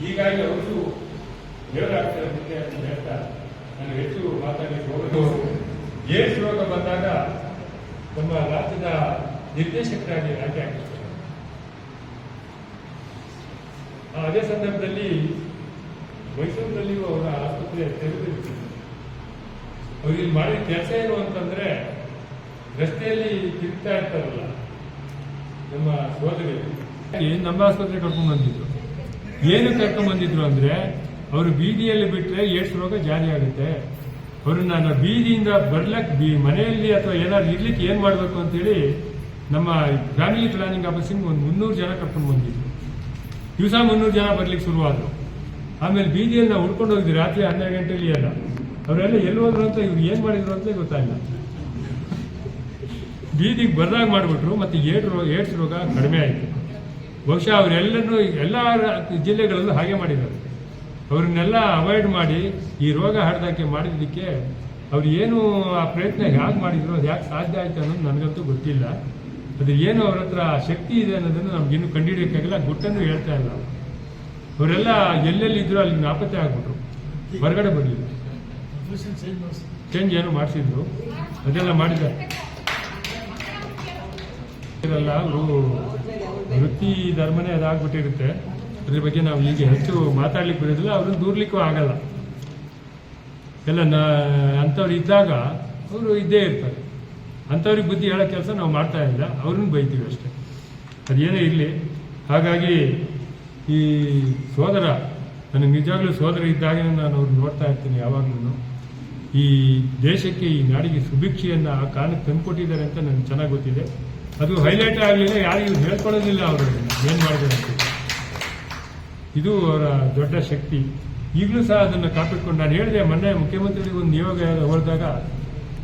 ಹೀಗಾಗಿ ಅವರು ದೇವರಾಗ್ತಾರೆ ಮುಂದೆ ಅಂತ ಹೇಳ್ತಾ, ನಾನು ಹೆಚ್ಚು ಮಾತಾಡಲಿಕ್ಕೆ ಹೋಗೋದು ಏಡ್ಸ್ ರೋಗ ಬಂದಾಗ ನಮ್ಮ ರಾಜ್ಯದ ನಿರ್ದೇಶಕರಾಗಿ ಆಯ್ಕೆ ಆಗಿರ್ತಾರೆ. ಅದೇ ಸಂದರ್ಭದಲ್ಲಿ ಮೈಸೂರಿನಲ್ಲಿಯೂ ಅವರ ಆಸ್ಪತ್ರೆ ತೆರೆದಿರ್ತೀವಿ ಅವ್ರಿಗೆ ಮಾಡಿದ ಕೆಲಸ ಏನು ಅಂತಂದ್ರೆ ರಸ್ತೆಯಲ್ಲಿ ತಿರುಗ್ತಾ ಇರ್ತಾರಲ್ಲ ನಮ್ಮ ಸೋದರಿ ನಮ್ಮ ಆಸ್ಪತ್ರೆ ಕರ್ಕೊಂಡು ಬಂದಿದ್ರು. ಏನು ಕರ್ಕೊಂಬಂದಿದ್ರು ಬಂದಿದ್ರು ಅಂದ್ರೆ, ಅವರು ಬೀದಿಯಲ್ಲಿ ಬಿಟ್ರೆ ಏಡ್ಸ್ ರೋಗ ಜಾರಿ ಆಗುತ್ತೆ. ಅವರು ನಾನು ಬೀದಿಯಿಂದ ಬರ್ಲಕ್ ಬಿ, ಮನೆಯಲ್ಲಿ ಅಥವಾ ಏನಾದ್ರು ಇರ್ಲಿಕ್ಕೆ ಏನ್ ಮಾಡ್ಬೇಕು ಅಂತೇಳಿ ನಮ್ಮ ಫ್ಯಾಮಿಲಿ ಪ್ಲಾನಿಂಗ್ ಆಫೀಸಿಂಗ್ ಒಂದು ಮುನ್ನೂರು ಜನ ಕರ್ಕೊಂಡು ಬಂದಿದ್ರು ದಿವಸ ಮುನ್ನೂರು ಜನ ಬರ್ಲಿಕ್ಕೆ ಶುರುವಾದ್ರು. ಆಮೇಲೆ ಬೀದಿಯಲ್ಲಿ ನಾವು ಉಳ್ಕೊಂಡು ಹೋಗಿದ್ವಿ, ರಾತ್ರಿ ಹನ್ನೆರಡು ಗಂಟೆಯಲ್ಲಿ ಎಲ್ಲ. ಅವರೆಲ್ಲ ಎಲ್ಲಿ ಹೋದ್ರು ಅಂತ ಇವ್ರು ಏನ್ ಮಾಡಿದ್ರು ಅಂತ ಗೊತ್ತಾಗಿಲ್ಲ ಬೀದಿಗೆ ಬರ್ದಾಗ ಮಾಡಿಬಿಟ್ರು, ಮತ್ತೆ ಏಡ್ ರೋಗ ಏಡ್ಸ್ ರೋಗ ಕಡಿಮೆ ಆಯಿತು. ಬಹುಶಃ ಅವರೆಲ್ಲರೂ ಎಲ್ಲ ಜಿಲ್ಲೆಗಳಲ್ಲೂ ಹಾಗೆ ಮಾಡಿದ್ದಾರೆ. ಅವ್ರನ್ನೆಲ್ಲ ಅವಾಯ್ಡ್ ಮಾಡಿ ಈ ರೋಗ ಹರಡಕ್ಕೆ ಮಾಡಿದ್ದಕ್ಕೆ ಅವ್ರು ಏನು ಆ ಪ್ರಯತ್ನ ಹೇಗೆ ಮಾಡಿದ್ರು, ಅದು ಯಾಕೆ ಸಾಧ್ಯ ಆಯ್ತು ಅನ್ನೋದು ನನಗಂತೂ ಗೊತ್ತಿಲ್ಲ. ಅದು ಏನು ಅವ್ರ ಹತ್ರ ಶಕ್ತಿ ಇದೆ ಅನ್ನೋದನ್ನು ನಮಗಿನ್ನೂ ಕಂಡುಹಿಡಿಯೋಕ್ಕಾಗಲ್ಲ, ಗುಟ್ಟನ್ನು ಹೇಳ್ತಾ ಇಲ್ಲ. ಅವರೆಲ್ಲ ಎಲ್ಲೆಲ್ಲಿ ಇದ್ರು ಅಲ್ಲಿ ನಾಪತ್ತೆ ಆಗ್ಬಿಟ್ರು. ಹೊರಗಡೆ ಬರಲಿಲ್ಲ. ಚೇಂಜ್ ಏನು ಮಾಡಿಸಿದ್ರು. ಅದೆಲ್ಲ ಮಾಡಿದ್ದಾರೆ. ಅವರು ವೃತ್ತಿ ಧರ್ಮನೇ ಅದಾಗ್ಬಿಟ್ಟಿರುತ್ತೆ. ಅದ್ರ ಬಗ್ಗೆ ನಾವು ಈಗ ಹೆಚ್ಚು ಮಾತಾಡ್ಲಿಕ್ಕೆ ಬಿಡೋದಿಲ್ಲ ಅವ್ರನ್ನ ದೂರ್ಲಿಕ್ಕೂ ಆಗಲ್ಲ. ಎಲ್ಲ ನಾ, ಅಂಥವ್ರು ಇದ್ದಾಗ ಅವರು ಇದ್ದೇ ಇರ್ತಾರೆ. ಅಂಥವ್ರಿಗೆ ಬುದ್ಧಿ ಹೇಳೋ ಕೆಲಸ ನಾವು ಮಾಡ್ತಾ ಇಲ್ಲ, ಅವ್ರನ್ನ ಬೈತೀವಿ ಅಷ್ಟೇ. ಅದೇನೇ ಇರಲಿ. ಹಾಗಾಗಿ ಈ ಸೋದರ ನನಗೆ ನಿಜವಾಗ್ಲೂ ಸೋದರ ಇದ್ದಾಗ ನಾನು ಅವ್ರು ನೋಡ್ತಾ ಇರ್ತೀನಿ ಯಾವಾಗ್ಲೂ ಈ ದೇಶಕ್ಕೆ, ಈ ನಾಡಿಗೆ ಸುಭಿಕ್ಷೆಯನ್ನು ಆ ಕಾರಣಕ್ಕೆ ತಂದುಕೊಟ್ಟಿದ್ದಾರೆ ಅಂತ ನನಗೆ ಚೆನ್ನಾಗಿ ಗೊತ್ತಿದೆ. ಅದು ಹೈಲೈಟ್ ಆಗಲಿಲ್ಲ ಯಾರಿಗೂ ಹೇಳ್ಕೊಳ್ಳೋದಿಲ್ಲ ಅವರು. ಏನು ಮಾಡಬೇಕು ಇದು ಅವರ ದೊಡ್ಡ ಶಕ್ತಿ. ಈಗಲೂ ಸಹ ಅದನ್ನು ಕಾಪಿಟ್ಕೊಂಡು ನಾನು ಹೇಳಿದೆ, ಮೊನ್ನೆ ಮುಖ್ಯಮಂತ್ರಿಗಳಿಗೆ ಒಂದು ನಿಯೋಗ ಹೊರದಾಗ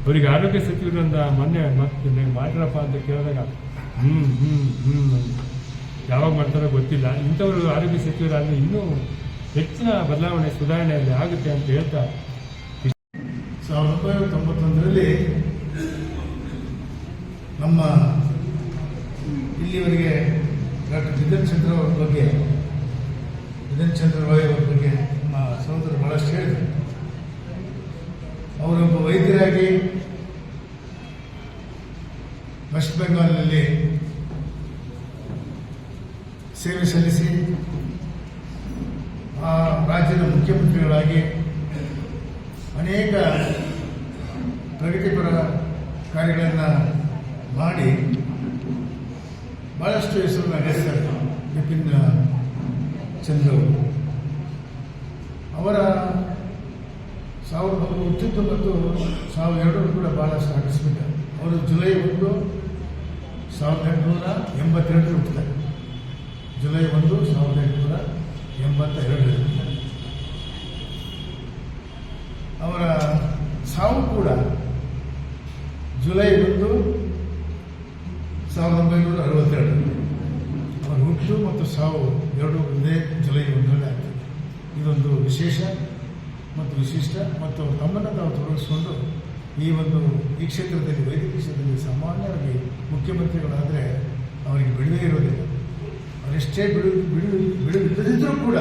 ಅವರಿಗೆ ಆರೋಗ್ಯ ಸಚಿವರಿಂದ ಮೊನ್ನೆ ಮತ್ತೆ ಮಾಡಿರಪ್ಪ ಅಂತ ಕೇಳಿದಾಗ ಹ್ಞೂ ಹ್ಞೂ ಹ್ಞೂ. ಯಾವಾಗ ಮಾಡ್ತಾರೋ ಗೊತ್ತಿಲ್ಲ. ಇಂಥವರು ಆರೋಗ್ಯ ಸಚಿವರಾದರೆ ಇನ್ನೂ ಹೆಚ್ಚಿನ ಬದಲಾವಣೆ ಸುಧಾರಣೆ ಅಲ್ಲಿ ಆಗುತ್ತೆ ಅಂತ ಹೇಳ್ತಾ ಸಾವಿರದ ಒಂಬೈನೂರ ತೊಂಬತ್ತೊಂದರಲ್ಲಿ ನಮ್ಮ ಇಲ್ಲಿವರೆಗೆ ಡಾಕ್ಟರ್ ಜಿತನ್ ಚಂದ್ರ ಅವರ ಬಗ್ಗೆ ಜಿತನ್ ಚಂದ್ರ ರಾಯ್ ಅವರ ಬಗ್ಗೆ ನಮ್ಮ ಸಹೋದರರು ಬಹಳಷ್ಟು ಹೇಳಿದರು. ಅವರೊಬ್ಬ ವೈದ್ಯರಾಗಿ ವೆಸ್ಟ್ ಬೆಂಗಾಲ್ನಲ್ಲಿ ಸೇವೆ ಸಲ್ಲಿಸಿ, ಆ ರಾಜ್ಯದ ಮುಖ್ಯಮಂತ್ರಿಗಳಾಗಿ ಅನೇಕ ಪ್ರಗತಿಪರ ಕಾರ್ಯಗಳನ್ನು ಮಾಡಿ ಬಹಳಷ್ಟು ಹೆಸರನ್ನ ಗಳಿಸ್ತಾರೆ ಬಿಪಿನ್ ಚಂದ್ರ ಅವರು ಸಾವಿರದ ಹುಟ್ಟಿದ್ದು ಮತ್ತು ಸಾವಿರದ ಎರಡರೂ ಕೂಡ ಭಾಳಷ್ಟು ಆಕಸ್ಮಿಕ ಅವರು ಜುಲೈ ಒಂದು ಸಾವಿರದ ಎಂಟುನೂರ ಎಂಬತ್ತೆರಡರಲ್ಲಿ ಹುಟ್ಟಿದ್ದಾರೆ. ಜುಲೈ ಒಂದು ಸಾವಿರದ ಎಂಟುನೂರ ಎಂಬತ್ತ ಎರಡರಲ್ಲಿ ಅವರ ಸಾವು ಕೂಡ ಜುಲೈ ಒಂದು ಸಾವಿರದ ಒಂಬೈನೂರ ಅರವತ್ತೆರಡು. ಅವರ ಹುಟ್ಟು ಮತ್ತು ಸಾವು ಎರಡು ಒಂದೇ ಜುಲೈ ಒಂದರಲ್ಲಿ ಆಗ್ತದೆ. ಇದೊಂದು ವಿಶೇಷ ಮತ್ತು ವಿಶಿಷ್ಟ ಮತ್ತು ತಮ್ಮನ್ನು ತಾವು ತೊಡಗಿಸಿಕೊಂಡು ಈ ಒಂದು ಈ ಕ್ಷೇತ್ರದಲ್ಲಿ ವೈದ್ಯಕೀಯ ಕ್ಷೇತ್ರದಲ್ಲಿ ಸಾಮಾನ್ಯವಾಗಿ ಮುಖ್ಯಮಂತ್ರಿಗಳಾದರೆ ಅವರಿಗೆ ಬಿಡುವೆ ಇರೋದಿಲ್ಲ. ಅವರೆಷ್ಟೇ ಬಿಡು ಬಿಡು ಬಿಡುವಿಲ್ಲದಿದ್ದರೂ ಕೂಡ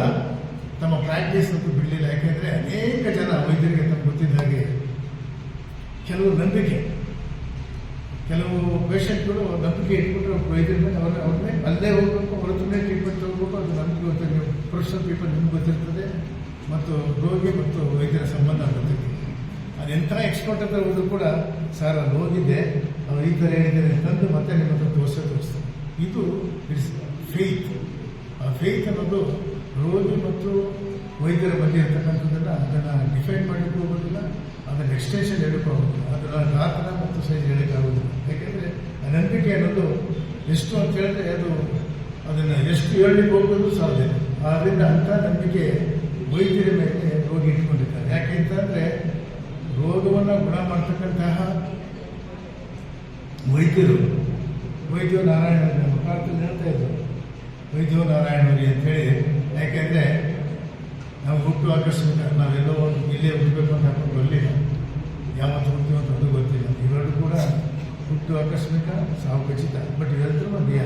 ತಮ್ಮ ಪ್ರಾಕ್ಟೀಸ್ ಅಂತೂ ಬಿಡಲಿಲ್ಲ. ಯಾಕೆಂದರೆ ಅನೇಕ ಜನ ವೈದ್ಯರಿಗೆ ತಮ್ಮ ಗೊತ್ತಿದ್ದ ಹಾಗೆ ಕೆಲವು ನಂಬಿಕೆ ಕೆಲವು ಪೇಷಂಟ್ಗಳು ನಂಬಿಕೆ ಇಟ್ಬಿಟ್ಟು ವೈದ್ಯರ ಮೇಲೆ ಅವ್ರ ಅವ್ರನ್ನೇ ಮೇಲೆ ಅಲ್ಲೇ ಹೋಗ್ಬೇಕು ಹೊರತುನೇ ಟ್ರೀಟ್ಮೆಂಟ್ ತಗೋಬೇಕು, ಅದು ನಂಬಿಕೆ ಗೊತ್ತಿದೆ ಪ್ರೊಫೆಷನಲ್ ಪೀಪಲ್ ನಿಮ್ಗೆ ಗೊತ್ತಿರ್ತದೆ. ಮತ್ತು ರೋಗಿ ಮತ್ತು ವೈದ್ಯರ ಸಂಬಂಧ ಆಗುತ್ತೆ. ಅದು ಎಂಥ ಎಕ್ಸ್ಪರ್ಟ್ ಅಂತ ಹೋದ್ರು ಕೂಡ, ಸರ್, ಅಲ್ಲಿ ಹೋಗಿದ್ದೆ ಅವ್ರು ಈ ಥರ ಹೇಳಿದ್ದಾರೆ ಅಂತಂದು ಮತ್ತೆ ನಿಮ್ಮ ಹತ್ರ ತೋರಿಸೇ ತೋರಿಸ್ತಾರೆ. ಇದು ಇಟ್ಸ್ ಫೇತ್ ಆ ಫೇತ್ ಅನ್ನೋದು ರೋಗಿ ಮತ್ತು ವೈದ್ಯರ ಬಗ್ಗೆ ಇರ್ತಕ್ಕಂಥದ್ದನ್ನು ಅದನ್ನು ಡಿಫೈನ್ ಮಾಡಲಿಕ್ಕೆ ಹೋಗೋದಿಲ್ಲ ಅದನ್ನು ಎಕ್ಸ್ಟೆನ್ಷನ್ ಹೇಳಕ್ಕೆ ಹೋಗೋದಿಲ್ಲ ಅದರ ಗಾತ್ರ ಮತ್ತು ಸೈಜ್ ಹೇಳಕ್ಕೆ ಆಗೋದಿಲ್ಲ. ಯಾಕೆಂದರೆ ನಂಬಿಕೆ ಅನ್ನೋದು ಎಷ್ಟು ಅಂತ ಹೇಳಿದ್ರೆ ಅದು ಅದನ್ನು ಎಷ್ಟು ಹೇಳಲಿಕ್ಕೆ ಹೋಗೋದು ಸಾಧ್ಯ. ಆದ್ದರಿಂದ ಅಂಥ ನಂಬಿಕೆ ವೈದ್ಯರ ಮೇಲೆ ರೋಗಿ ಇಟ್ಕೊಂಡಿದ್ದಾರೆ ಯಾಕೆ ಅಂತಂದರೆ ರೋಗವನ್ನು ಗುಣ ಮಾಡ್ತಕ್ಕಂತಹ ವೈದ್ಯರು. ವೈದ್ಯ ನಾರಾಯಣ ಕಾಲದಲ್ಲಿ ಹೇಳ್ತಾ ಇದ್ದರು ವೈದ್ಯ ನಾರಾಯಣವರಿ ಅಂತೇಳಿ ಯಾಕೆಂದರೆ ನಾವು ಹುಟ್ಟು ಆಕರ್ಷಣೆ ನಾವೆಲ್ಲೋ ಒಂದು ಇಲ್ಲೇ ಹುಟ್ಟಬೇಕು ಅಂತ ಹಾಕೊಂಡು ಬರಲಿ ಯಾವತ್ತು ಹುಡ್ತೀವಿ ಅಂತ ಅದು ಗೊತ್ತಿಲ್ಲ. ಇವೆರಡು ಕೂಡ ಹುಟ್ಟು ಆಕಸ್ಮಿಕ ಸಾವು ಖಚಿತ ಬಟ್ ಇವೆಲ್ಲರೂ ಮಧ್ಯೆ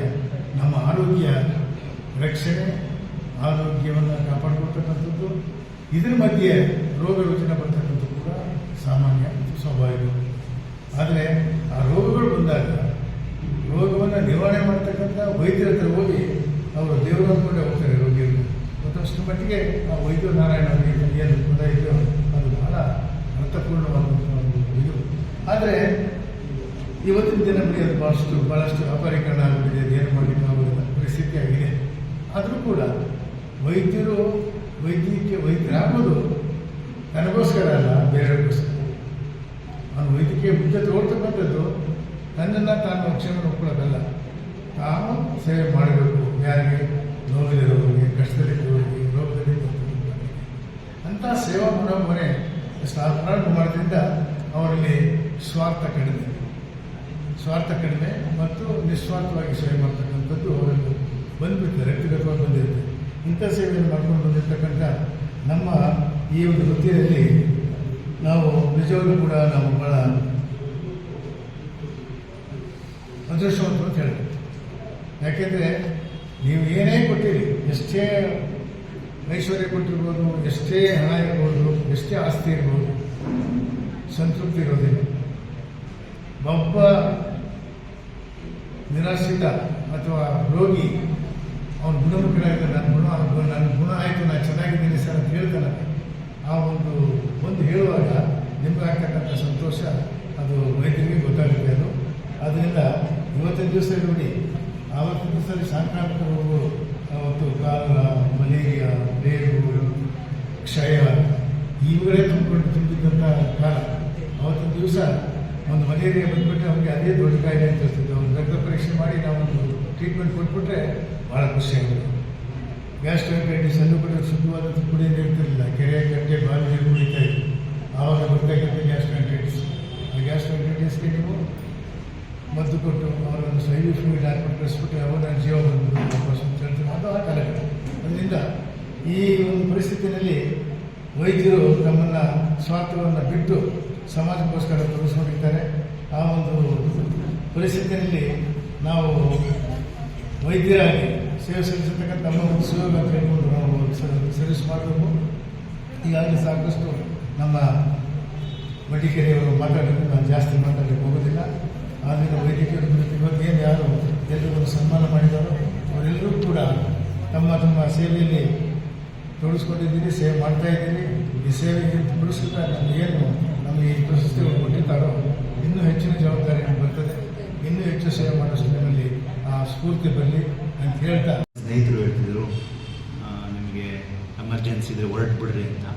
ನಮ್ಮ ಆರೋಗ್ಯ ರಕ್ಷಣೆ, ಆರೋಗ್ಯವನ್ನು ಕಾಪಾಡ್ಕೊಳ್ತಕ್ಕಂಥದ್ದು. ಇದರ ಮಧ್ಯೆ ರೋಗ ಯೋಚನೆ ಬರ್ತಕ್ಕಂಥದ್ದು ಕೂಡ ಸಾಮಾನ್ಯ, ಸ್ವಾಭಾವಿಕ. ಆದರೆ ಆ ರೋಗಗಳು ಬಂದಾಗ, ರೋಗವನ್ನು ನಿವಾರಣೆ ಮಾಡ್ತಕ್ಕಂಥ ವೈದ್ಯರ ಹತ್ರ ಹೋಗಿ, ಅವರು ದೇವರು ಅಂದ್ಕೊಂಡೇ ಹೋಗ್ತಾರೆ ರೋಗಿಗಳು ಮತ್ತಷ್ಟು ಮಟ್ಟಿಗೆ ಆ ವೈದ್ಯ ನಾರಾಯಣ ಅವರಿಗೆ ಏನು ಪದ ಇದೆಯೋ ಅದು ಬಹಳ ಅರ್ಥಪೂರ್ಣವಾದಂಥ ಒಂದು ಇದು. ಆದರೆ ಇವತ್ತಿನ ದಿನಗಳಲ್ಲಿ ಅದು ಬಹಳಷ್ಟು ಬಹಳಷ್ಟು ಆಗಿಬಿಟ್ಟಿದೆ, ಅದು ಏನು ಮಾಡಲಿಕ್ಕೆ ಆಗೋದಿಲ್ಲ, ಪರಿಸ್ಥಿತಿ ಆಗಿದೆ. ಆದರೂ ಕೂಡ ವೈದ್ಯರು, ವೈದ್ಯಕೀಯ ವೈದ್ಯರಾಗೋದು ನನಗೋಸ್ಕರ ಅಲ್ಲ, ಬೇರೆಯವ್ರಿಗೋಸ್ಕರ. ಅವನು ವೈದ್ಯಕೀಯ ಬುದ್ಧಿ ತಗೊಳ್ತಕ್ಕಂಥದ್ದು ತನ್ನನ್ನು ತಾನು ರಕ್ಷಣೆ ಒಪ್ಕೊಳ್ಳೋದಲ್ಲ. ತಾನು ಸೇವೆ ಮಾಡಬೇಕು, ಯಾರಿಗೆ? ನೋವಿಲ್ಲದವರಿಗೆ ಕಷ್ಟದಲ್ಲಿರೋರಿಗೆ ಅಂಥ ಸೇವಾ ಮನೋಭಾವನೆ ಪ್ರಾರಂಭ ಮಾಡೋದ್ರಿಂದ ಅವರಲ್ಲಿ ಸ್ವಾರ್ಥ ಕಡಿಮೆ. ಸ್ವಾರ್ಥ ಕಡಿಮೆ ಮತ್ತು ನಿಸ್ವಾರ್ಥವಾಗಿ ಸೇವೆ ಮಾಡ್ತಕ್ಕಂಥದ್ದು ಅವರಲ್ಲಿ ಬಂದ್ಬಿಡುತ್ತೆ ವ್ಯಕ್ತಿಗತವಾಗಿ ಬಂದಿರುತ್ತೆ. ಇಂಥ ಸೇವೆಯನ್ನು ಮಾಡ್ಕೊಂಡು ಬಂದಿರತಕ್ಕಂಥ ನಮ್ಮ ಈ ಒಂದು ವೃತ್ತಿಯಲ್ಲಿ ನಾವು ನಿಜವಾಗ್ಲೂ ಕೂಡ ನಾವು ಭಾಳ ಅದೃಷ್ಟವಂತ ಅಂತ ಯಾಕೆಂದರೆ ನೀವು ಏನೇ ಕೊಟ್ಟಿರಿ, ಎಷ್ಟೇ ಐಶ್ವರ್ಯ ಕೊಟ್ಟಿರ್ಬೋದು, ಎಷ್ಟೇ ಹಣ ಇರ್ಬೋದು, ಎಷ್ಟೇ ಆಸ್ತಿ ಇರ್ಬೋದು, ಸಂತೃಪ್ತಿ ಇರೋದಿಲ್ಲ. ಒಬ್ಬ ನಿರಾಶ್ರಿತ ಅಥವಾ ರೋಗಿ, ಅವನು ಗುಣಮುಖನಾಗಿದ್ದಾನೆ ನನ್ನ ಗುಣ ನನ್ನ ಗುಣ ಆಯಿತು, ನಾನು ಚೆನ್ನಾಗಿದ್ದೀನಿ ಸರ್ ಅಂತ ಹೇಳ್ತಾನೆ. ಆ ಒಂದು ಒಂದು ಹೇಳುವಾಗ ನಿಮಗಾಗ್ತಕ್ಕಂಥ ಸಂತೋಷ, ಅದು ವೈದ್ಯರಿಗೆ ಗೊತ್ತಾಗುತ್ತೆ ಅದು. ಅದರಿಂದ ಇವತ್ತಿನ ದಿವಸ ನೋಡಿ, ಆವತ್ತಿನ ದಿವಸದಲ್ಲಿ ಸಾಂಕ್ರಾಮಿಕ ರೋಗಗಳು ಅವತ್ತು ಕಾಲ ಮಲೇರಿಯಾ ಬೇರು ಕ್ಷಯ, ಇವುಗಳೇ ತುಂಬಿಕೊಂಡು ತುಂಬಿದ್ದಂಥ ಕಾಲ. ಅವತ್ತಿನ ದಿವಸ ಒಂದು ಮಲೇರಿಯಾ ಬಂದ್ಬಿಟ್ಟು ಅವ್ರಿಗೆ ಅದೇ ದೊಡ್ಡ ಕಾಯಿಲೆ ಅಂತ ಹೇಳ್ತಿದ್ದೆ ಒಂದು ರಕ್ತ ಪರೀಕ್ಷೆ ಮಾಡಿ ನಾವೊಂದು ಟ್ರೀಟ್ಮೆಂಟ್ ಕೊಟ್ಬಿಟ್ರೆ ಭಾಳ ಖುಷಿಯಾಗುತ್ತೆ ಗ್ಯಾಸ್ಟ್ರೈಟೈಟಿಸ್ ಅಲ್ಲೂ ಕೂಡ ಶುದ್ಧವಾದ ಕುಡಿಯ ನೀರು ಇರ್ತಿರಲಿಲ್ಲ ಕೆರೆ ಕಟ್ಟೆ ಬಾವಿ ನೀರು ಕುಡಿತಾ ಇತ್ತು ಆವಾಗ ಗೊತ್ತಾಗುತ್ತೆ ಗ್ಯಾಸ್ಟ್ರೈಟೈಟಿಸ್ ಆ ಗ್ಯಾಸ್ಟ್ರೈಟೈಟಿಸ್ಗೆ ನೀವು ಮದ್ದು ಕೊಟ್ಟು ಅವರನ್ನು ಸೈಡ್ ಫ್ಲೂಯಿಡ್ ಹಾಕ್ಬಿಟ್ಟು ಕಳಿಸ್ಬಿಟ್ಟು ಅವರ ಜೀವ ಬಂದು ವಾಪಸ್ ಅಂತ ಅದು ಆ ಅದರಿಂದ ಈ ಒಂದು ಪರಿಸ್ಥಿತಿಯಲ್ಲಿ ವೈದ್ಯರು ತಮ್ಮನ್ನು ಸ್ವಾರ್ಥವನ್ನು ಬಿಟ್ಟು ಸಮಾಜಕ್ಕೋಸ್ಕರ ತೊಡಗಿಸ್ಕೊಂಡಿರ್ತಾರೆ ಆ ಒಂದು ಪರಿಸ್ಥಿತಿಯಲ್ಲಿ ನಾವು ವೈದ್ಯರಾಗಿ ಸೇವೆ ಸಲ್ಲಿಸತಕ್ಕಂಥ ನಮ್ಮ ಒಂದು ಸೇವೆ ಕೈಗೊಂಡು ನಾವು ಸರ್ವಿಸ್ ಮಾಡಬೇಕು. ಈಗಾಗಲೇ ಸಾಕಷ್ಟು ನಮ್ಮ ಮಡಿಕೇರಿಯವರು ಮಾತಾಡಬೇಕು ನಾನು ಜಾಸ್ತಿ ಮಾತಾಡಲಿಕ್ಕೆ ಹೋಗೋದಿಲ್ಲ. ಆದ್ದರಿಂದ ವೈದ್ಯಕೀಯ ಇವಾಗ ಏನು ಯಾರು? ಎಲ್ಲರೂ ಸನ್ಮಾನ ಮಾಡಿದಾರೋ ಅವರೆಲ್ಲರೂ ಕೂಡ ತಮ್ಮ ತಮ್ಮ ಸೇವೆಯಲ್ಲಿ ತೊಡಗಿಸ್ಕೊಂಡಿದ್ದೀರಿ, ಸೇವೆ ಮಾಡ್ತಾ ಇದ್ದೀನಿ ಈ ಸೇವೆಗೆ ನಮ್ಗೆ ಏನು ನಮಗೆ ಈ ಪ್ರಶಸ್ತಿಗಳು ಕೊಟ್ಟಿದ್ದಾರೋ ಇನ್ನೂ ಹೆಚ್ಚಿನ ಜವಾಬ್ದಾರಿ ಬರ್ತದೆ. ಇನ್ನೂ ಹೆಚ್ಚು ಸೇವೆ ಮಾಡೋ ನಿಮ್ಮಲ್ಲಿ ಆ ಸ್ಫೂರ್ತಿ ಬರಲಿ ಅಂತ ಹೇಳ್ತಾ. ಸ್ನೇಹಿತರು ಹೇಳ್ತಿದ್ರು ನಿಮಗೆ ಎಮರ್ಜೆನ್ಸಿ ಇದ್ರೆ ಹೊರಟ್ಬಿಡ್ರಿ ಅಂತ.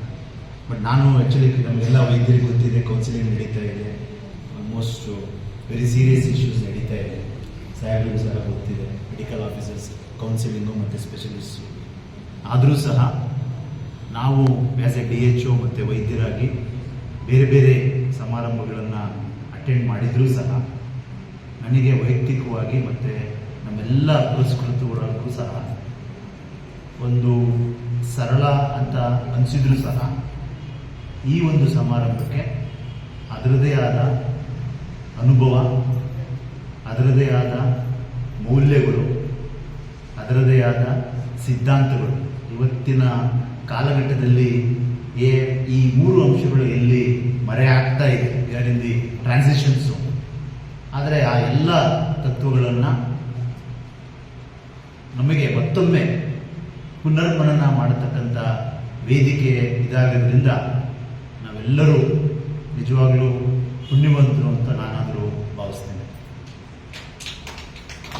ಬಟ್ ನಾನು ಆ್ಯಕ್ಚುಲಿ ನಮಗೆಲ್ಲ ವೈದ್ಯರಿಗೆ ಗೊತ್ತಿದೆ ಕೌನ್ಸಿಲಿಂಗ್ ನಡೀತಾ ಇದೆ. ಆಲ್ಮೋಸ್ಟ್ ವೆರಿ ಸೀರಿಯಸ್ ಇಶ್ಯೂಸ್ ನಡೀತಾ ಇದೆ ಸಾಹೇಬ್ರಿಗೂ ಸಹ ಗೊತ್ತಿದೆ ಮೆಡಿಕಲ್ ಆಫೀಸರ್ಸ್ ಕೌನ್ಸಿಲಿಂಗು ಮತ್ತು ಸ್ಪೆಷಲಿಸ್ಟು ಆದರೂ ಸಹ ನಾವು as a D H O ಮತ್ತು ವೈದ್ಯರಾಗಿ ಬೇರೆ ಬೇರೆ ಸಮಾರಂಭಗಳನ್ನು ಅಟೆಂಡ್ ಮಾಡಿದರೂ ಸಹ ನನಗೆ ವೈಯಕ್ತಿಕವಾಗಿ ಮತ್ತು ನಮ್ಮೆಲ್ಲ ಪುರಸ್ಕೃತಗಳಿಗೂ ಸಹ ಒಂದು ಸರಳ ಅಂತ ಅನಿಸಿದ್ರೂ ಸಹ ಈ ಒಂದು ಸಮಾರಂಭಕ್ಕೆ ಅದರದೇ ಆದ ಅನುಭವ, ಅದರದೇ ಆದ ಮೌಲ್ಯಗಳು, ಅದರದೇ ಆದ ಸಿದ್ಧಾಂತಗಳು. ಇವತ್ತಿನ ಕಾಲಘಟ್ಟದಲ್ಲಿ ಏ ಈ ಮೂರು ಅಂಶಗಳು ಎಲ್ಲಿ ಮರೆಯಾಗ್ತಾ ಇದೆ. ಯಾರಿಂದ ಟ್ರಾನ್ಸಿಷನ್ಸು ಆದರೆ ಆ ಎಲ್ಲ ತತ್ವಗಳನ್ನು ನಮಗೆ ಮತ್ತೊಮ್ಮೆ ಪುನರ್ಮನನ ಮಾಡತಕ್ಕಂಥ ವೇದಿಕೆ ಇದಾಗಿರೋದ್ರಿಂದ ನಾವೆಲ್ಲರೂ ನಿಜವಾಗ್ಲೂ ಪುಣ್ಯವಂತರು ಅಂತ ನಾನಾದರೂ ಭಾವಿಸ್ತೇನೆ.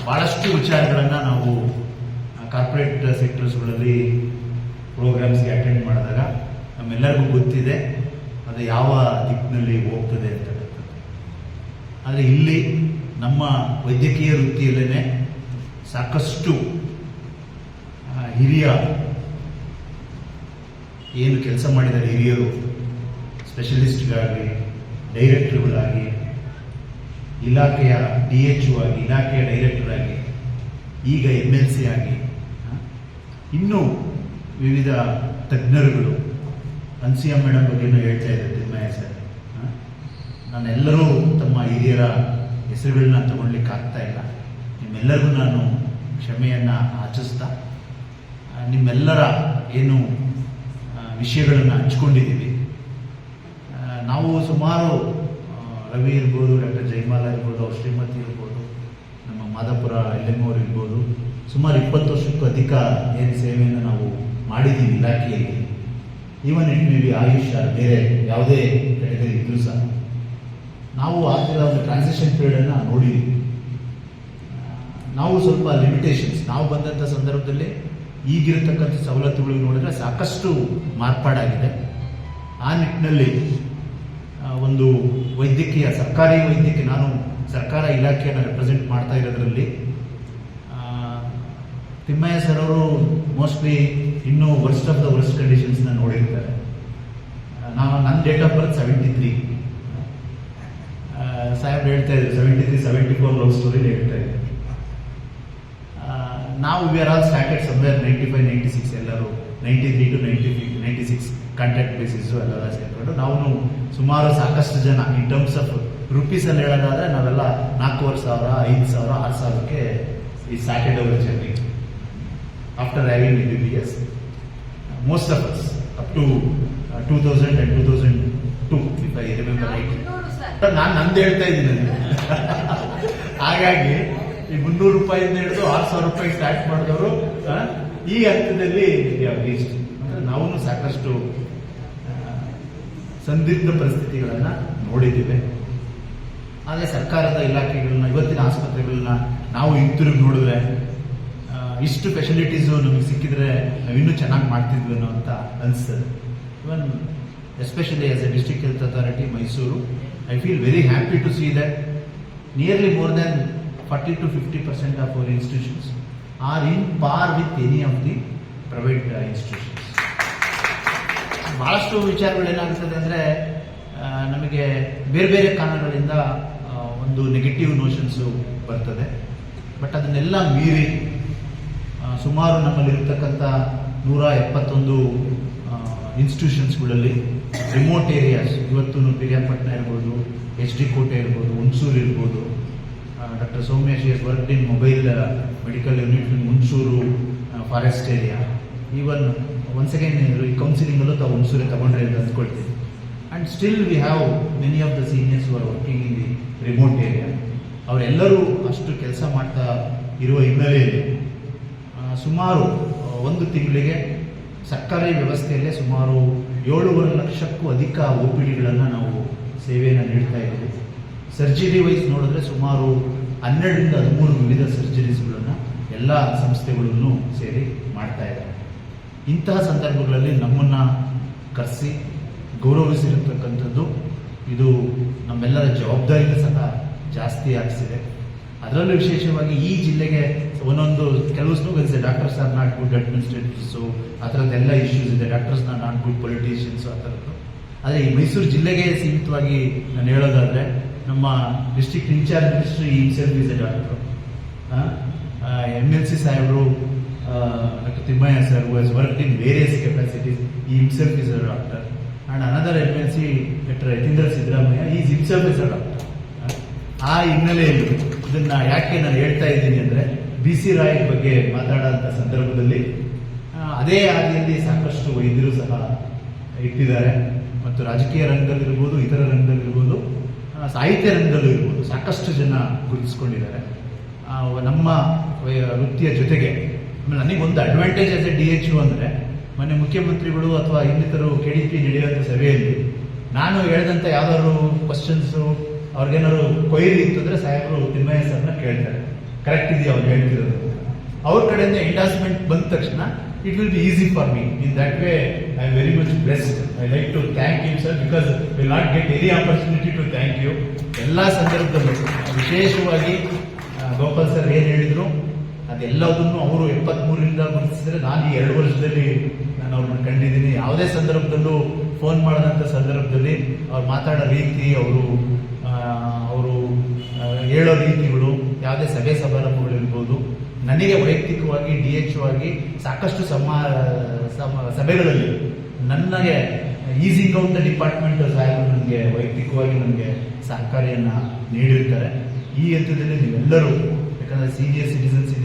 ಭಾಳಷ್ಟು ವಿಚಾರಗಳನ್ನು ನಾವು ಕಾರ್ಪೊರೇಟ್ ಸೆಕ್ಟರ್ಸ್ಗಳಲ್ಲಿ ಪ್ರೋಗ್ರಾಮ್ಸ್ಗೆ ಅಟೆಂಡ್ ಮಾಡಿದಾಗ ನಮ್ಮೆಲ್ಲರಿಗೂ ಗೊತ್ತಿದೆ ಅದು ಯಾವ ದಿಕ್ಕಿನಲ್ಲಿ ಹೋಗ್ತದೆ ಅಂತಕ್ಕಂಥದ್ದು. ಆದರೆ ಇಲ್ಲಿ ನಮ್ಮ ವೈದ್ಯಕೀಯ ವೃತ್ತಿಯಲ್ಲೇ ಸಾಕಷ್ಟು ಹಿರಿಯ ಏನು ಕೆಲಸ ಮಾಡಿದ್ದಾರೆ ಹಿರಿಯರು ಸ್ಪೆಷಲಿಸ್ಟ್ಗಳಾಗಲಿ ಡೈರೆಕ್ಟರ್ಗಳಾಗಿ, ಇಲಾಖೆಯ ಡಿ ಎಚ್ ಆಗಿ, ಇಲಾಖೆಯ ಡೈರೆಕ್ಟರ್ ಆಗಿ, ಈಗ ಎಂ ಎಲ್ ಸಿ ಆಗಿ ಇನ್ನೂ ವಿವಿಧ ತಜ್ಞರುಗಳು, ಅನ್ಸಿಯಾ ಮೇಡಮ್ ಬಗ್ಗೆನೂ ಹೇಳ್ತಾ ಇದ್ದಾರೆ ತಿಮ್ಮಯ್ಯ ಸರ್. ನಾನೆಲ್ಲರೂ ತಮ್ಮ ಹಿರಿಯರ ಹೆಸರುಗಳನ್ನ ತಗೊಳ್ಲಿಕ್ಕೆ ಆಗ್ತಾ ಇಲ್ಲ. ನಿಮ್ಮೆಲ್ಲರಿಗೂ ನಾನು ಕ್ಷಮೆಯನ್ನು ಆಚರಿಸ್ತಾ, ನಿಮ್ಮೆಲ್ಲರ ಏನು ವಿಷಯಗಳನ್ನು ಹಂಚ್ಕೊಂಡಿದ್ದೀವಿ. ನಾವು ಸುಮಾರು ರವಿ ಇರ್ಬೋದು, ಡಾಕ್ಟರ್ ಜಯಮಾಲ ಇರ್ಬೋದು, ಅವ್ರ ಶ್ರೀಮತಿ ಇರ್ಬೋದು, ನಮ್ಮ ಮಾದಾಪುರ ಎಲ್ ಅವ್ರು ಇರ್ಬೋದು, ಸುಮಾರು ಇಪ್ಪತ್ತು ವರ್ಷಕ್ಕೂ ಅಧಿಕ ಏನು ಸೇವೆಯನ್ನು ನಾವು ಮಾಡಿದ್ದೀವಿ ಇಲಾಖೆಯಲ್ಲಿ. Even it may be AYUSH ಬೇರೆ ಯಾವುದೇ ಕೆಟಗರಿ ಇದ್ರೂ ಸಹ. ನಾವು ಆಗಿರೋ ಒಂದು ಟ್ರಾನ್ಸಿಷನ್ ಪೀರಿಯಡನ್ನು ನೋಡಿದ್ದೀವಿ. ನಾವು ಸ್ವಲ್ಪ ಲಿಮಿಟೇಷನ್ಸ್ ನಾವು ಬಂದಂಥ ಸಂದರ್ಭದಲ್ಲಿ ಈಗಿರತಕ್ಕಂಥ ಸವಲತ್ತುಗಳಿಗೆ ನೋಡಿದ್ರೆ ಸಾಕಷ್ಟು ಮಾರ್ಪಾಡಾಗಿದೆ. ಆ ನಿಟ್ಟಿನಲ್ಲಿ ಒಂದು ವೈದ್ಯಕೀಯ, ಸರ್ಕಾರಿ ವೈದ್ಯಕೀಯ, ನಾನು ಸರ್ಕಾರ ಇಲಾಖೆಯನ್ನು ರೆಪ್ರೆಸೆಂಟ್ ಮಾಡ್ತಾ ಇರೋದ್ರಲ್ಲಿ ತಿಮ್ಮಯ್ಯ ಸರ್ ಅವರು ಮೋಸ್ಟ್ಲಿ ಇನ್ನೂ ವರ್ಸ್ಟ್ ಆಫ್ ದ ವರ್ಸ್ಟ್ ಕಂಡೀಷನ್ಸ್ನ ನೋಡಿರ್ತಾರೆ. ನಾನು ನನ್ನ date of birth seventy three Saheb ಹೇಳ್ತಾ ಇದ್ರು seventy three seventy four love story ಹೇಳ್ತಾ ಇದ್ರು. ನಾವು we are all started somewhere ninety five ninety six ಎಲ್ಲರೂ. Ninety three to ninety ninety six contact basis ಎಲ್ಲ ಸೇರಿಕೊಂಡು ನಾವು ಸುಮಾರು ಸಾಕಷ್ಟು ಜನ ಇನ್ ಟರ್ಮ್ಸ್ ಆಫ್ ರುಪೀಸಲ್ಲಿ ಹೇಳೋದಾದ್ರೆ ನಾವೆಲ್ಲ ನಾಲ್ಕೂವರೆ ಸಾವಿರ ಐದು ಸಾವಿರ ಆರು ಸಾವಿರಕ್ಕೆ ಈ Saturday our journey after having B B S most of us up to two thousand and two thousand two if I remember right ನಾನು ನಂದು ಹೇಳ್ತಾ ಇದ್ದೀನಿ. ಹಾಗಾಗಿ ಈ ಮುನ್ನೂರು ರೂಪಾಯಿಂದ ಹಿಡಿದು ಆರು ಸಾವಿರ ರೂಪಾಯಿ ಸ್ಟಾರ್ಟ್ ಮಾಡಿದವರು ಈ ಹಂತದಲ್ಲಿ ಲೀಸ್ಟ್ ನಾವು ಸಾಕಷ್ಟು ಸಂದಿಗ್ಧ ಪರಿಸ್ಥಿತಿಗಳನ್ನ ನೋಡಿದ್ದೇವೆ. ಆದರೆ ಸರ್ಕಾರದ ಇಲಾಖೆಗಳನ್ನ, ಇವತ್ತಿನ ಆಸ್ಪತ್ರೆಗಳನ್ನ ನಾವು ಹಿಂತಿರುಗಿ ನೋಡಿದ್ರೆ ಇಷ್ಟು ಫೆಸಿಲಿಟೀಸು ನಮಗೆ ಸಿಕ್ಕಿದ್ರೆ ನಾವಿನ್ನೂ ಚೆನ್ನಾಗಿ ಮಾಡ್ತಿದ್ವಿ ಅನ್ನೋ ಅಂತ ಅನಿಸ್ತದೆ. Even especially as a district health authority Mysuru I feel very happy to see that nearly more than forty to fifty percent of our institutions are in par with any of the private institutions ಬಹಳಷ್ಟು ವಿಚಾರಗಳೇನಾಗ್ತದೆ ಅಂದರೆ ನಮಗೆ ಬೇರೆ ಬೇರೆ ಕಾರಣಗಳಿಂದ ಒಂದು negative ನೋಷನ್ಸು ಬರ್ತದೆ. But ಅದನ್ನೆಲ್ಲ ಮೀರಿ ಸುಮಾರು ನಮ್ಮಲ್ಲಿರ್ತಕ್ಕಂಥ ನೂರ ಎಪ್ಪತ್ತೊಂದು ಇನ್ಸ್ಟಿಟ್ಯೂಷನ್ಸ್ಗಳಲ್ಲಿ ರಿಮೋಟ್ ಏರಿಯಾಸ್ ಇವತ್ತು ಪಿರಿಯಾಪಟ್ಟಣ ಇರ್ಬೋದು, ಎಚ್ ಡಿ ಕೋಟೆ ಇರ್ಬೋದು, ಹುಣಸೂರು ಇರ್ಬೋದು doctor Soumya she is work in mobile medical unit in Hunsur forest area. Even once again ಈ ಕೌನ್ಸಿಲಿಂಗಲ್ಲೂ ತಾವು ಹುಣಸೂರೇ ತಗೊಂಡ್ರೆ ಅಂತ ಅಂದ್ಕೊಳ್ತೀನಿ and still we have many of the seniors are working in the remote area ಅವರೆಲ್ಲರೂ ಅಷ್ಟು ಕೆಲಸ ಮಾಡ್ತಾ ಇರುವ ಹಿನ್ನೆಲೆಯಲ್ಲಿ ಸುಮಾರು ಒಂದು ತಿಂಗಳಿಗೆ ಸರ್ಕಾರಿ ವ್ಯವಸ್ಥೆಯಲ್ಲೇ ಸುಮಾರು ಏಳುವರೆ ಲಕ್ಷಕ್ಕೂ ಅಧಿಕ ಒ ಪಿ ಡಿಗಳನ್ನು ನಾವು ಸೇವೆಯನ್ನು ನೀಡ್ತಾ ಇದ್ದೀವಿ. ಸರ್ಜರಿ ವೈಸ್ ನೋಡಿದ್ರೆ ಸುಮಾರು ಹನ್ನೆರಡರಿಂದ ಹದಿಮೂರು ವಿವಿಧ ಸರ್ಜರೀಸ್ಗಳನ್ನು ಎಲ್ಲ ಸಂಸ್ಥೆಗಳನ್ನು ಸೇರಿ ಮಾಡ್ತಾ ಇದ್ದಾರೆ. ಇಂತಹ ಸಂದರ್ಭಗಳಲ್ಲಿ ನಮ್ಮನ್ನು ಕರೆಸಿ ಗೌರವಿಸಿರತಕ್ಕಂಥದ್ದು ಇದು ನಮ್ಮೆಲ್ಲರ ಜವಾಬ್ದಾರಿಯೂ ಸಹ ಜಾಸ್ತಿ ಆಗಿಸಿದೆ. ಅದರಲ್ಲೂ ವಿಶೇಷವಾಗಿ ಈ ಜಿಲ್ಲೆಗೆ ಒಂದೊಂದು ಕೆಲವು ಸ್ನೂಗಳಿದೆ doctors are not good administrators ಆ ಥರದ್ದೆಲ್ಲ ಇಶ್ಯೂಸ್ ಇದೆ ಡಾಕ್ಟರ್ಸ್ ನಾಟ್ ಗುಡ್ ಪೊಲಿಟಿಷಿಯನ್ಸು ಆ ಥರದ್ದು ಆದರೆ ಈ ಮೈಸೂರು ಜಿಲ್ಲೆಗೆ ಸೀಮಿತವಾಗಿ ನಾನು ಹೇಳೋದಾದರೆ ನಮ್ಮ ಡಿಸ್ಟ್ರಿಕ್ಟ್ ಇನ್ಚಾರ್ಜ್ ಈ self is doctor M L C ಸಾಹೇಬರು doctor Thimmaiah sir who has work in various capacities ಈ himself is a doctor and another M L C doctor Yathindra Siddaramaiah is himself is a doctor ಆ ಹಿನ್ನೆಲೆಯಲ್ಲಿ ಇದನ್ನ ಯಾಕೆ ನಾನು ಹೇಳ್ತಾ ಇದ್ದೀನಿ ಅಂದ್ರೆ ಬಿ ಸಿ ರಾಯ್ ಬಗ್ಗೆ ಮಾತಾಡೋಂಥ ಸಂದರ್ಭದಲ್ಲಿ ಅದೇ ಹಾದಿಯಲ್ಲಿ ಸಾಕಷ್ಟು ವೈದ್ಯರು ಸಹ ಇಟ್ಟಿದ್ದಾರೆ. ಮತ್ತು ರಾಜಕೀಯ ರಂಗದಲ್ಲಿರ್ಬೋದು, ಇತರ ರಂಗದಲ್ಲಿರ್ಬೋದು ಸಾಹಿತ್ಯ ರಂಗದಲ್ಲೂ ಇರ್ಬೋದು. ಸಾಕಷ್ಟು ಜನ ಗುರುತಿಸ್ಕೊಂಡಿದ್ದಾರೆ. ನಮ್ಮ ವೃತ್ತಿಯ ಜೊತೆಗೆ, ಆಮೇಲೆ ನನಗೊಂದು advantage as a D H U ಅಂದರೆ ಮೊನ್ನೆ ಮುಖ್ಯಮಂತ್ರಿಗಳು ಅಥವಾ ಇನ್ನಿತರು ಕೆ ಡಿ ಪಿ ನಡೆಯುವಂಥ ಸಭೆಯಲ್ಲಿ ನಾನು ಹೇಳಿದಂಥ ಯಾವ್ದಾದ್ರು ಕ್ವಶನ್ಸು ಅವ್ರಿಗೇನಾದ್ರು ಕೊಯ್ಲಿ ಇತ್ತು ಅಂದರೆ ಸಾಹೇಬರು ತಿಮ್ಮಯ್ಯ ಸರ್ನ ಕೇಳ್ತಾರೆ. ಕರೆಕ್ಟ್ ಇದೆಯಾ ಅವ್ರು ಹೇಳ್ತಿರೋದು ಅವ್ರ ಕಡೆಯಿಂದ ಎಂಡಾಸ್ಮೆಂಟ್ ಬಂದ ತಕ್ಷಣ it will be easy for me in that way I am very much blessed I like to thank you sir because will not get any opportunity to thank you ಎಲ್ಲ ಸಂದರ್ಭದಲ್ಲೂ, ವಿಶೇಷವಾಗಿ ಗೋಪಾಲ್ ಸರ್ ಏನು ಹೇಳಿದ್ರು, ಅದೆಲ್ಲದನ್ನು ಅವರು ಎಪ್ಪತ್ಮೂರರಿಂದ ಗುರುತಿಸಿದ್ರೆ ನಾನು ಈ ಎರಡು ವರ್ಷದಲ್ಲಿ ನಾನು ಅವ್ರನ್ನ ಕಂಡಿದ್ದೀನಿ. ಯಾವುದೇ ಸಂದರ್ಭದಲ್ಲೂ ಫೋನ್ ಮಾಡಿದಂಥ ಸಂದರ್ಭದಲ್ಲಿ ಅವ್ರು ಮಾತಾಡೋ ರೀತಿ, ಅವರು ಅವರು ಹೇಳೋ ರೀತಿಗಳು, ಯಾವುದೇ ಸಭೆ ಸಮಾರಂಭಗಳಿರ್ಬೋದು ನನಗೆ ವೈಯಕ್ತಿಕವಾಗಿ, ಡಿ ಎಚ್ ಆಗಿ ಸಾಕಷ್ಟು ಸಮ ಸಭೆಗಳಲ್ಲಿ ನನಗೆ ಈಸಿಂಗ್ ಔಟ್ ದ ಡಿಪಾರ್ಟ್ಮೆಂಟ್ ಸಾಹೇಬರು ನನಗೆ ವೈಯಕ್ತಿಕವಾಗಿ ನನಗೆ ಸಹಕಾರಿಯನ್ನು ನೀಡಿರ್ತಾರೆ. ಈ ಹಂತದಲ್ಲಿ ನೀವೆಲ್ಲರೂ, ಯಾಕಂದ್ರೆ ಸೀನಿಯರ್ ಸಿಟಿಸನ್ಸ್